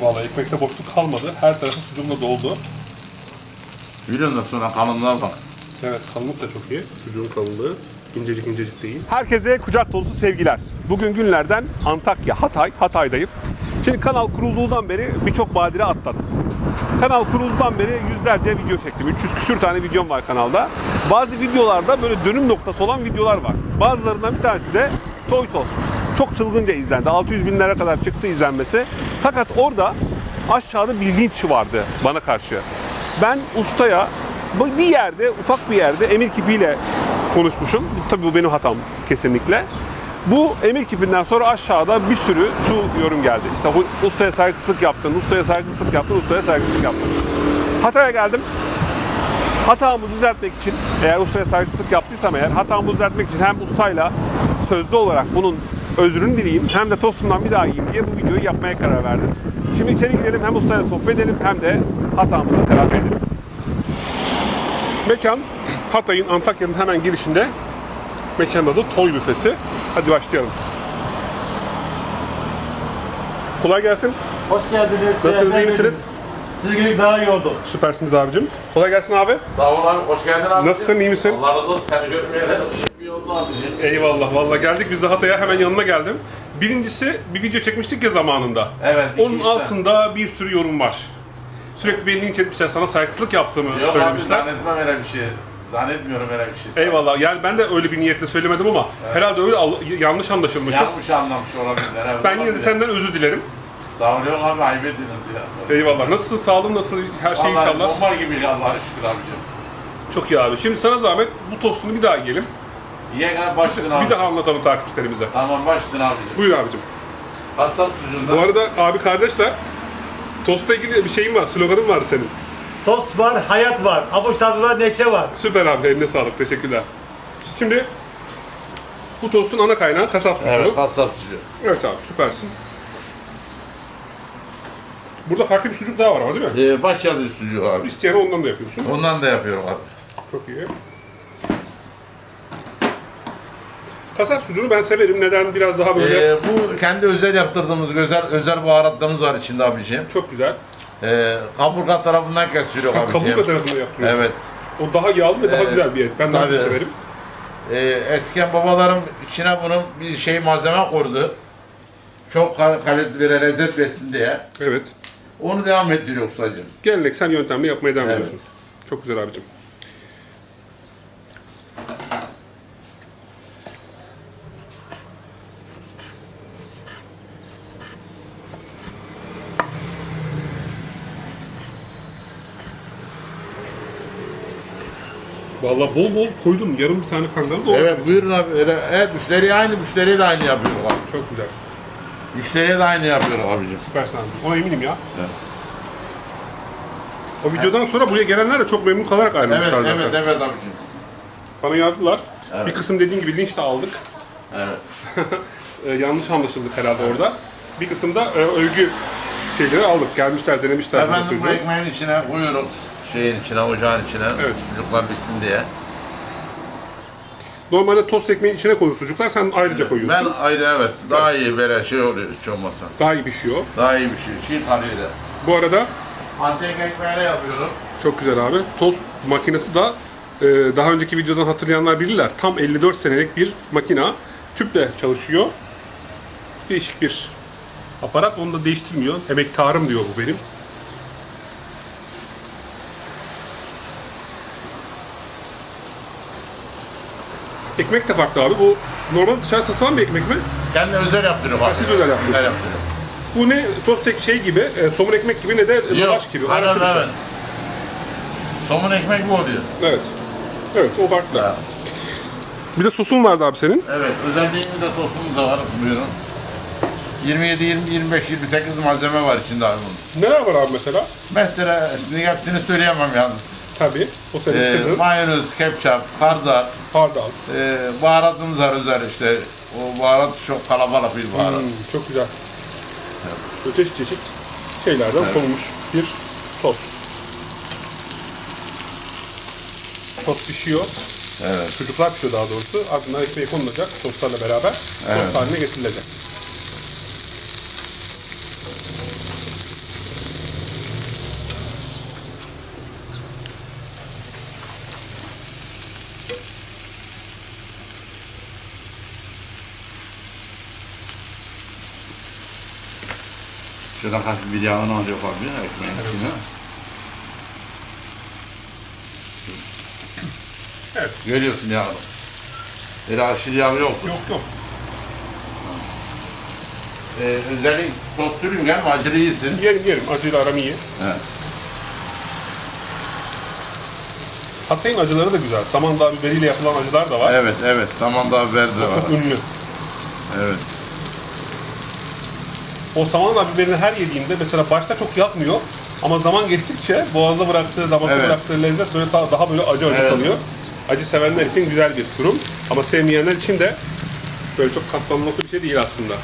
Vallahi ekmekte boşluk kalmadı. Her tarafı sucuğumla doldu. Biliyorsun da sonra kalınlığa bak. Evet kalınlık da çok iyi. Sucuğun kalınlığı incecik incecik değil. Herkese kucak dolusu sevgiler. Bugün günlerden Antakya, Hatay, Hatay'dayım. Şimdi kanal kurulduğundan beri birçok badire atlattım. Kanal kurulduğundan beri yüzlerce video çektim. 300 küsür tane videom var kanalda. Bazı videolarda böyle dönüm noktası olan videolar var. Bazılarından bir tanesi de Toy Toast. Çok çılgınca izlendi. 600 binlere kadar çıktı izlenmesi. Fakat orada aşağıda bir linç vardı bana karşı. Ben ustaya bir yerde, ufak bir yerde emir kipiyle konuşmuşum. Tabii bu benim hatam kesinlikle. Bu emir kipinden sonra aşağıda bir sürü şu yorum geldi. İşte ustaya saygısızlık yaptın, ustaya saygısızlık yaptın, ustaya saygısızlık yaptın. Hatay'a geldim. Hatamı düzeltmek için, eğer ustaya saygısızlık yaptıysam eğer, hatamı düzeltmek için hem ustayla sözlü olarak bunun özrünü dileyeyim, hem de tostundan bir daha yiyeyim diye bu videoyu yapmaya karar verdim. Şimdi içeri gidelim, hem ustayla sohbet edelim, hem de hatamızı telafi edelim. Mekan Hatay'ın Antakya'nın hemen girişinde. Mekanın adı Toy Büfesi. Hadi başlayalım. Kolay gelsin. Hoş geldiniz. Nasılsınız, iyi misiniz? Siz gelip daha iyi olduk. Süpersiniz abicim. Kolay gelsin abi. Sağ ol abi, hoş geldin abi. Nasılsın, iyi misin? Allah razı olsun, seni görmeyeli oldu abicim. Eyvallah vallahi geldik biz de Hatay'a hemen yanına geldim. Birincisi bir video çekmiştik ya zamanında. Evet, iki, Onun üç tane. altında bir sürü yorum var. Sürekli beni linç etmişler, sana saygısızlık yaptığımı Yok abi, söylemişler. zannetmem öyle bir şey. Zannetmiyorum öyle bir şey. Eyvallah. Yani ben de öyle bir niyetle söylemedim ama herhalde öyle al- yanlış anlaşılmışız. Yanlış anlamış olabilirler. Evet, Ben yine de olabilir. senden özür dilerim. Sağ ol yok abi, ayıp ettiniz ya. Eyvallah. Nasılsın? Sağlığın nasıl? Her şey Vallahi inşallah. bomba gibi Allah'a şükür abicim. Çok iyi abi. Şimdi sana zahmet bu tostunu bir daha yiyelim. Ye gel başsın abi. Bir daha anlatalım takipçilerimize. Tamam başsın abicim. Buyur abicim. Kasap sucuğunda. Bu arada abi kardeşler Tostla ilgili bir şeyin var, sloganın var senin. Tost var, hayat var. Abu sabri var, neşe var. Süper abi, eline sağlık, teşekkürler. Şimdi bu tostun ana kaynağı kasap sucuğu. Evet, Evet, kasap sucuğu. abi, süpersin. Burada farklı bir sucuk daha var ama değil mi? Ee, baş yazı sucuğu abi. İsteyene ondan da yapıyorsun. Ondan da yapıyorum abi. Çok iyi. Kasap sucuğunu ben severim. Neden? Biraz daha böyle Ee, bu kendi özel yaptırdığımız özel özel baharatlarımız var içinde abiciğim. çok güzel. Ee, kaburga tarafından kesiliyor Kaburga abiciğim. tarafında yaptırıyorsun. Evet. O daha yağlı ve daha Evet. güzel bir et. Ben daha çok severim. Ee, eskiden babalarım içine bunun bir şey malzeme koydu. Çok kal- kaliteli ve lezzet versin diye. Evet. Onu devam ettiriyor ustacığım. Geleneksel yöntemle yapmaya devam Evet. ediyorsun. Çok güzel abicim. Vallahi bol bol koydum. Yarım bir tane kangal da Evet buyurun abi. Öyle, evet müşteriye aynı, müşteriye de aynı yapıyorum abi. Çok güzel. Müşteriye de aynı yapıyorum abicim. Süpersin abi. Ona eminim ya. O videodan sonra buraya gelenler de çok memnun kalarak Evet, ayrılmışlar zaten. evet, evet abicim. Bana yazdılar. Evet. Bir kısım dediğim gibi linç de aldık. Evet. Ee, yanlış anlaşıldık herhalde orada. Bir kısım da e, övgü şeyleri aldık. Gelmişler, denemişler. bu Efendim bu sözü. ekmeğin içine koyuyorum. Şeyin içine, ocağın içine. Evet. Sucuklar bitsin diye. Normalde tost ekmeğin içine koyuyor sucuklar, sen ayrıca koyuyorsun. Ben ayrı evet. Daha iyi böyle şey oluyor hiç olmazsa. Daha iyi pişiyor. Daha iyi bir şey. Çiğ kalıyla. Bu arada Antek ekmeğiyle yapıyorum. çok güzel abi. Tost makinesi de e, daha önceki videodan hatırlayanlar bilirler. Tam 54 senelik bir makina. Tüple çalışıyor. Değişik bir aparat. Onu da değiştirmiyor. Emektarım diyor bu benim. Ekmek de farklı abi. Bu normal dışarı satılan bir ekmek mi? Kendi özel yaptırıyorum abi. siz özel yaptırıyorsunuz. Özel yaptırıyorum. Bu ne tost ek şey gibi, e, somun ekmek gibi ne de lavaş gibi. Evet, Arası bir şey. evet. Somun ekmek bu oluyor. Evet. Evet, o farklı. Ya. Bir de sosun vardı abi senin. Evet, özelliğimiz de sosumuz da var. Buyurun. 27, 20, 25, 28 malzeme var içinde abi bunun. Neler var abi mesela? Mesela şimdi hepsini söyleyemem yalnız. Tabii. O senin Ee, sırrın. mayonez, ketçap, hardal, Hardal. e, baharatımız var özel işte. O baharat çok kalabalık bir baharat. Hmm, çok güzel. Böyle çeşit çeşit şeylerden konulmuş bir sos. Sos pişiyor. Evet. Çocuklar pişiyor daha doğrusu. Ardından ekmeği konulacak soslarla beraber Evet. sos haline getirilecek. Şuradan hafif bir yağını alıyor abi ekmeğin içine. Evet. Görüyorsun yağını. Öyle aşırı yağ yok. Yok yok. Ee, özellikle tost sürüngen acılı iyisin. Yerim yerim. Acıyla aram iyi. Evet. Hatay'ın acıları da güzel. Samandağ biberiyle yapılan acılar da var. Evet, evet. Samandağ biber de var. Çok ünlü. Evet. O samandağ biberini her yediğimde mesela başta çok yapmıyor. Ama zaman geçtikçe boğazda bıraktığı, damakta Evet. bıraktığı lezzet böyle daha, daha böyle acı acı Evet. kalıyor. Acı sevenler için güzel bir durum. Ama sevmeyenler için de böyle çok katlanması bir şey değil aslında.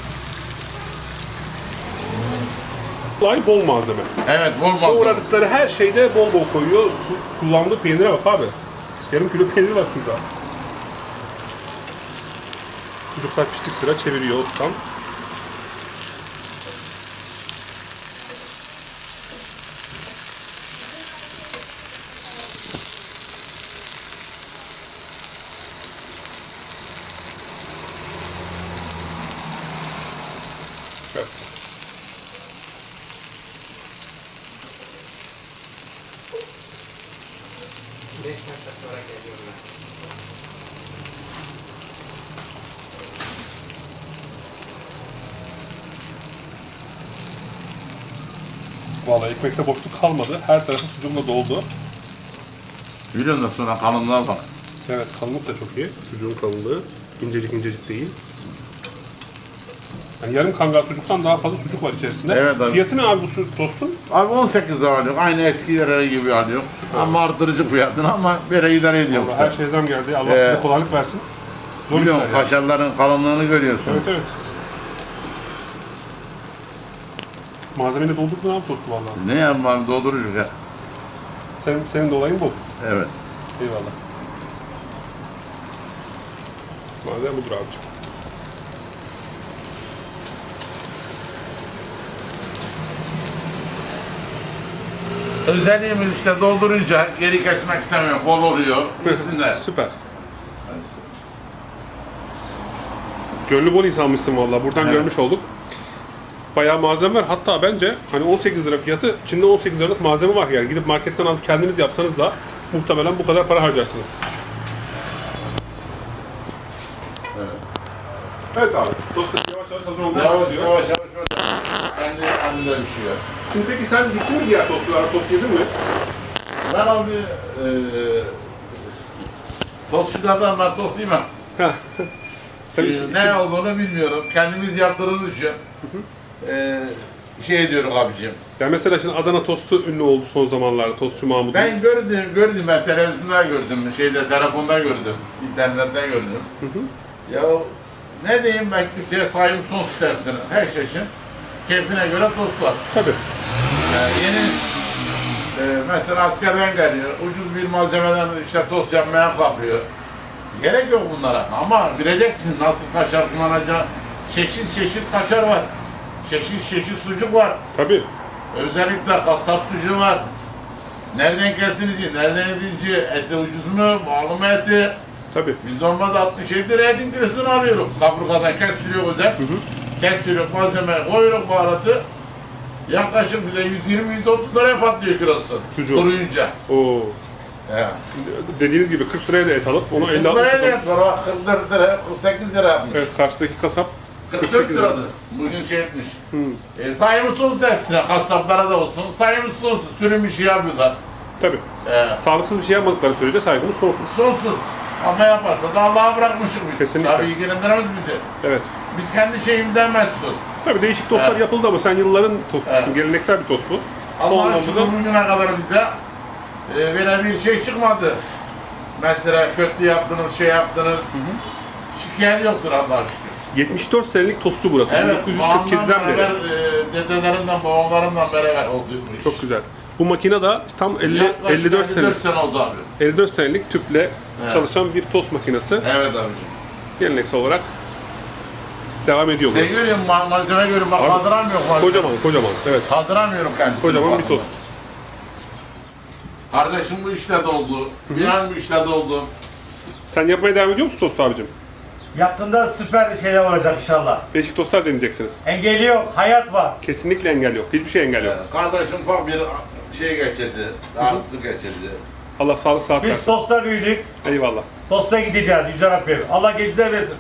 Olay bol malzeme. Evet, bol malzeme. Uğradıkları her şeyde bol bol koyuyor. Ku- Kullandığı peynire bak abi. Yarım kilo peynir var şurada. Çocuklar piştik sıra çeviriyor ustam. Evet. Vallahi ekmekte boşluk kalmadı. Her tarafı sucukla doldu. Biliyorsun da sonra kalınlığa bak. Evet kalınlık da çok iyi. Sucuğun kalınlığı. İncecik incecik değil. Yani yarım kangal sucuktan daha fazla sucuk var içerisinde. Evet abi. Fiyatı ne abi bu su- tostun? Abi 18 lira alıyor. Aynı eski yerleri gibi alıyor. Ama arttırıcı fiyatını ama böyle idare ediyor Allah usta. her şey zam geldi. Allah Ee, size kolaylık versin. Zor Biliyorsun işler yani. kaşarların kalınlığını görüyorsun. Evet evet. Malzemeyi doldurdun abi tostu vallahi. Ne yapmam doldurucu ya. Senin, senin de olayın bu. Evet. Eyvallah. Malzeme budur abicim. Özelliğimiz işte doldurunca geri kesmek istemiyorum. Bol oluyor. Üstünde. Süper. Gönlü bol insanmışsın valla. Buradan Evet. görmüş olduk. Bayağı malzeme var. Hatta bence hani 18 lira fiyatı, içinde 18 liralık malzeme var yani. Gidip marketten alıp kendiniz yapsanız da muhtemelen bu kadar para harcarsınız. Evet. Evet abi. Dostum yavaş yavaş hazır olmaya Yavaş başlıyor. yavaş yavaş orada. Kendi halinde bir şey. Şimdi peki sen gittin mi diğer tostçulara? Tost yedin mi? Ben abi e, tostçulardan ben tost yemem. Heh. Tabii Ee, ne olduğunu bilmiyorum. Kendimiz yaptığımız için e, şey diyorum abicim. Yani mesela şimdi Adana tostu ünlü oldu son zamanlarda. Tostçu Mahmut. Ben gördüm, gördüm ben televizyonda gördüm, şeyde telefonda gördüm, internetten gördüm. Ya ne diyeyim ben kimseye saygım sonsuz hepsine. Her çeşit keyfine göre tost var. Tabii. Yani yeni e, mesela askerden geliyor, ucuz bir malzemeden işte tost yapmaya kalkıyor. Gerek yok bunlara ama bileceksin nasıl kaşar kullanacaksın. Çeşit çeşit kaşar var. Çeşit çeşit sucuk var. Tabii. Özellikle kasap sucuğu var. Nereden kesilici, nereden edici, eti ucuz mu, pahalı mı eti? Tabii. Biz normalde 67 liraya etin kilosunu alıyoruz. Kaburgadan kestiriyor özel. Kestiriyor malzeme, koyuyoruz baharatı. Yaklaşık bize 120-130 liraya patlıyor kilosu. Sucuğu. Kuruyunca. Oo. He. Dediğiniz gibi 40 liraya da et alıp onu 50 Bunlara 60 ne et var? Bak 44 lira, 48 lira yapmış. Evet karşıdaki kasap 44 48 lira. liradı. Bugün şey etmiş. E, sayımız sonsuz hepsine, kasaplara da olsun. Sayımız sonsuz, sürüm işi yapıyorlar. Tabii. E, Sağlıksız bir şey yapmadıkları sürece saygımız sonsuz. sonsuz. Ama yaparsa da Allah'a bırakmışız biz. Kesinlikle. Tabii ilgilendiremez bizi. Evet. Biz kendi şeyimizden mesul. Tabii değişik tostlar Evet. yapıldı ama sen yılların tostusun. Evet. Geleneksel bir tost bu. O Allah'ın anlamda şükür da bugüne kadar bize e, böyle bir şey çıkmadı. Mesela kötü yaptınız, şey yaptınız. Şikayet yoktur Allah'a şükür. 74 senelik tostçu burası. Evet, 1947'den babamdan beri. beraber, e, dedelerimden, babamlarımdan beraber oldu bu iş. Çok güzel. Bu makine de tam 50, Yaklaşık 54 senelik, sene oldu abi. 54 senelik tüple çalışan bir tost makinesi. Evet abicim. Geleneksel olarak devam ediyor Sen bu. görüyor musun? Ma- Malzeme görüyorum. Bak Abi, kaldıramıyorum. malzeme. Kocaman kocaman. Evet. Kaldıramıyorum kendisini. Kocaman bir tost. Kardeşim bu işte doldu. Bir an bu işte doldu. Sen yapmaya devam ediyor musun tost abicim? Yakında süper şeyler olacak inşallah. Değişik tostlar deneyeceksiniz. Engeli yok, hayat var. Kesinlikle engel yok. Hiçbir şey engel yok. Ee, Kardeşim ufak bir şey geçirdi, rahatsızlık geçirdi. Allah sağlık sıhhat Biz versin. tosta büyüdük. Eyvallah. Tosta gideceğiz Yüce Rabbim. Allah geciler versin.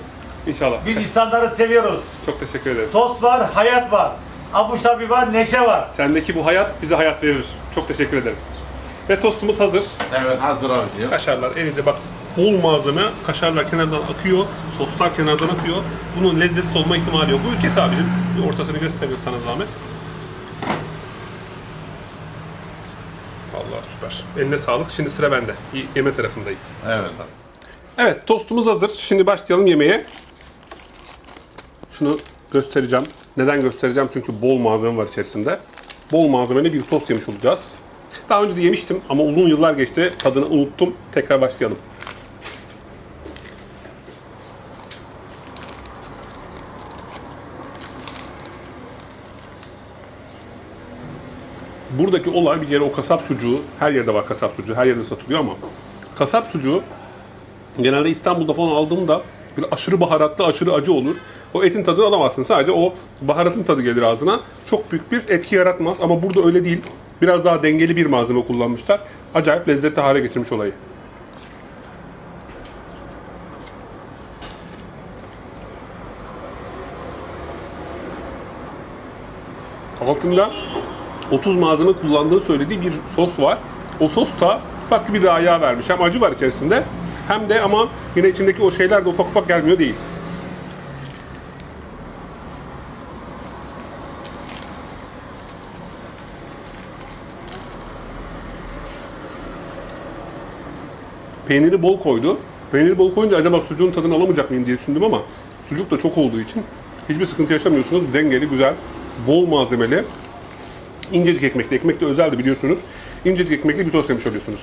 İnşallah. Biz insanları seviyoruz. Çok teşekkür ederiz. Tos var, hayat var. Abu Şabi var, neşe var. Sendeki bu hayat bize hayat verir. Çok teşekkür ederim. Ve tostumuz hazır. Evet hazır abicim. Kaşarlar elinde bak bol malzeme, kaşarlar kenardan akıyor, soslar kenardan akıyor. Bunun lezzetsiz olma ihtimali yok. Bu ülkesi abicim. Bir ortasını göstereyim sana zahmet. Vallahi süper. Eline sağlık. Şimdi sıra bende. Yeme tarafındayım. Evet abi. Evet tostumuz hazır. Şimdi başlayalım yemeğe. Şunu göstereceğim. Neden göstereceğim? Çünkü bol malzeme var içerisinde. Bol malzemeli bir tost yemiş olacağız. Daha önce de yemiştim ama uzun yıllar geçti. Tadını unuttum. Tekrar başlayalım. Buradaki olay bir kere o kasap sucuğu, her yerde var kasap sucuğu, her yerde satılıyor ama kasap sucuğu Genelde İstanbul'da falan aldığımda böyle aşırı baharatlı, aşırı acı olur. O etin tadını alamazsın. Sadece o baharatın tadı gelir ağzına. Çok büyük bir etki yaratmaz ama burada öyle değil. Biraz daha dengeli bir malzeme kullanmışlar. Acayip lezzetli hale getirmiş olayı. Altında 30 malzeme kullandığı söylediği bir sos var. O sos da farklı bir raya vermiş. Hem acı var içerisinde hem de ama yine içindeki o şeyler de ufak ufak gelmiyor değil. Peyniri bol koydu. Peyniri bol koyunca acaba sucuğun tadını alamayacak mıyım diye düşündüm ama sucuk da çok olduğu için hiçbir sıkıntı yaşamıyorsunuz. Dengeli, güzel, bol malzemeli. İncecik ekmekli. Ekmek de özeldi biliyorsunuz. İncecik ekmekli bir tost yemiş oluyorsunuz.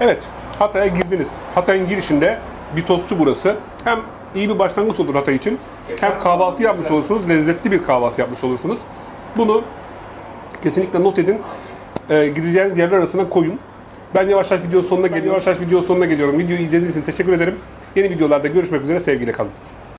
Evet, Hatay'a girdiniz. Hatay'ın girişinde bir tostçu burası. Hem iyi bir başlangıç olur Hatay için. Hem kahvaltı yapmış olursunuz, lezzetli bir kahvaltı yapmış olursunuz. Bunu kesinlikle not edin. Ee, gideceğiniz yerler arasına koyun. Ben yavaş yavaş video sonuna geliyorum. Yavaş yavaş video sonuna geliyorum. Videoyu izlediğiniz için teşekkür ederim. Yeni videolarda görüşmek üzere. Sevgiyle kalın.